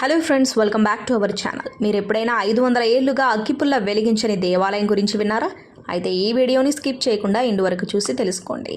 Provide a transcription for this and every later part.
Hello friends welcome back to our channel మీరు ఎప్పుడైనా ఐదు వందల ఏళ్ళుగా అగ్గిపుల్ల వెలిగించని దేవాలయం గురించి విన్నారా? అయితే ఈ వీడియోని స్కిప్ చేయకుండా ఇంటి వరకు చూసి తెలుసుకోండి.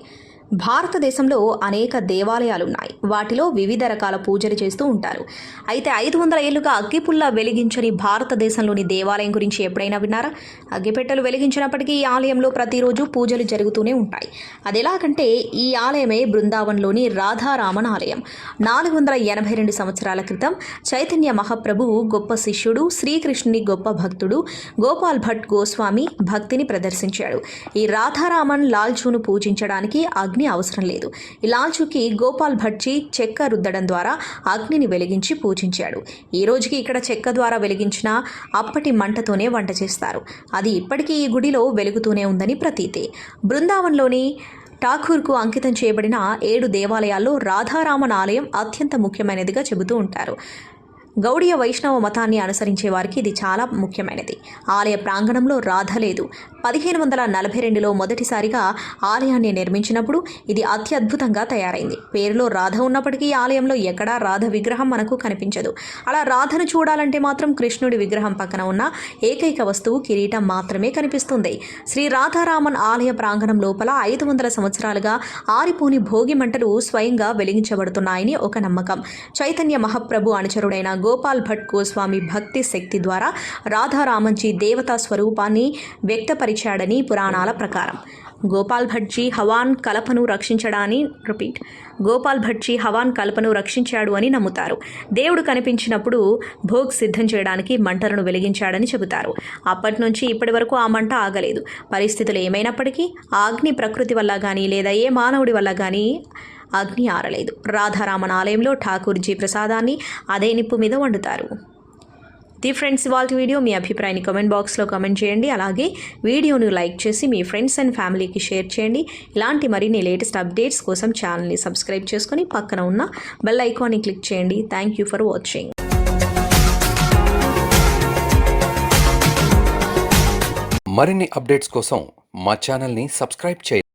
భారతదేశంలో అనేక దేవాలయాలు ఉన్నాయి వాటిలో వివిధ రకాల పూజలు చేస్తూ ఉంటారు. అయితే ఐదు వందల ఏళ్ళుగా అగ్గిపుల్ల వెలిగించని భారతదేశంలోని దేవాలయం గురించి ఎప్పుడైనా విన్నారా? అగ్గిపెట్టెలు వెలిగించినప్పటికీ ఈ ఆలయంలో ప్రతిరోజు పూజలు జరుగుతూనే ఉంటాయి. అది ఎలాగంటే ఈ ఆలయమే బృందావన్లోని రాధారామన్ ఆలయం. నాలుగు వందల ఎనభై రెండు సంవత్సరాల క్రితం చైతన్య మహాప్రభు గొప్ప శిష్యుడు శ్రీకృష్ణుని గొప్ప భక్తుడు గోపాల్ భట్ గోస్వామి భక్తిని ప్రదర్శించాడు. ఈ రాధారామన్ లాల్చూను పూజించడానికి అగ్ని అవసరం లేదు. ఈ లాల్చూకి గోపాల్ భట్జీ చెక్క రుద్దడం ద్వారా అగ్నిని వెలిగించి పూజించాడు. ఈ రోజుకి ఇక్కడ చెక్క ద్వారా వెలిగించిన అప్పటి మంటతోనే వంట చేస్తారు. అది ఇప్పటికీ ఈ గుడిలో వెలుగుతూనే ఉందని ప్రతీతి. బృందావన్లోని ఠాకూర్కు అంకితం చేయబడిన ఏడు దేవాలయాల్లో రాధారామన్ ఆలయం అత్యంత ముఖ్యమైనదిగా చెబుతూ ఉంటారు. గౌడీయ వైష్ణవ మతాన్ని అనుసరించే వారికి ఇది చాలా ముఖ్యమైనది. ఆలయ ప్రాంగణంలో రాధ లేదు. పదిహేను వందల నలభై రెండులో మొదటిసారిగా ఆలయాన్ని నిర్మించినప్పుడు ఇది అత్యద్భుతంగా తయారైంది. పేరులో రాధ ఉన్నప్పటికీ ఆలయంలో ఎక్కడా రాధ విగ్రహం మనకు కనిపించదు. అలా రాధను చూడాలంటే మాత్రం కృష్ణుడి విగ్రహం పక్కన ఉన్న ఏకైక వస్తువు కిరీటం మాత్రమే కనిపిస్తుంది. శ్రీ రాధారామన్ ఆలయ ప్రాంగణం లోపల ఐదు వందల సంవత్సరాలుగా ఆరిపోని భోగి మంటలు స్వయంగా వెలిగించబడుతున్నాయని ఒక నమ్మకం. చైతన్య మహాప్రభు అనుచరుడైన గోపాల్ భట్ గోస్వామి భక్తి శక్తి ద్వారా రాధారామంజీ దేవతా స్వరూపాన్ని వ్యక్తపరిచాడని పురాణాల ప్రకారం. గోపాల్ భట్జీ హవాన్ కలపను రక్షించడాన్ని రిపీట్. గోపాల్ భట్జీ హవాన్ కలపను రక్షించాడు అని నమ్ముతారు. దేవుడు కనిపించినప్పుడు భోగ్ సిద్ధం చేయడానికి మంటలను వెలిగించాడని చెబుతారు. అప్పటి నుంచి ఇప్పటి వరకు ఆ మంట ఆగలేదు. పరిస్థితులు ఏమైనప్పటికీ ఆ అగ్ని ప్రకృతి వల్ల కానీ లేదా ఏ మానవుడి వల్ల కానీ అగ్ని ఆరలేదు. రాధారామన్ ఆలయంలో ఠాకూర్జీ ప్రసాదాన్ని అదే నిప్పు మీద వండుతారు. ది ఫ్రెండ్స్ వాళ్ళ వీడియో మీ అభిప్రాయాన్ని కమెంట్ బాక్స్లో కమెంట్ చేయండి. అలాగే వీడియోను లైక్ చేసి మీ ఫ్రెండ్స్ అండ్ ఫ్యామిలీకి షేర్ చేయండి. ఇలాంటి మరిన్ని లేటెస్ట్ అప్డేట్స్ కోసం ఛానల్ని సబ్స్క్రైబ్ చేసుకొని పక్కన ఉన్న బెల్ ఐకాన్ని క్లిక్ చేయండి. థ్యాంక్ యూ ఫర్ వాచింగ్ మరిన్ని అప్డేట్స్ కోసం మా ఛానల్ని సబ్స్క్రైబ్ చేయండి.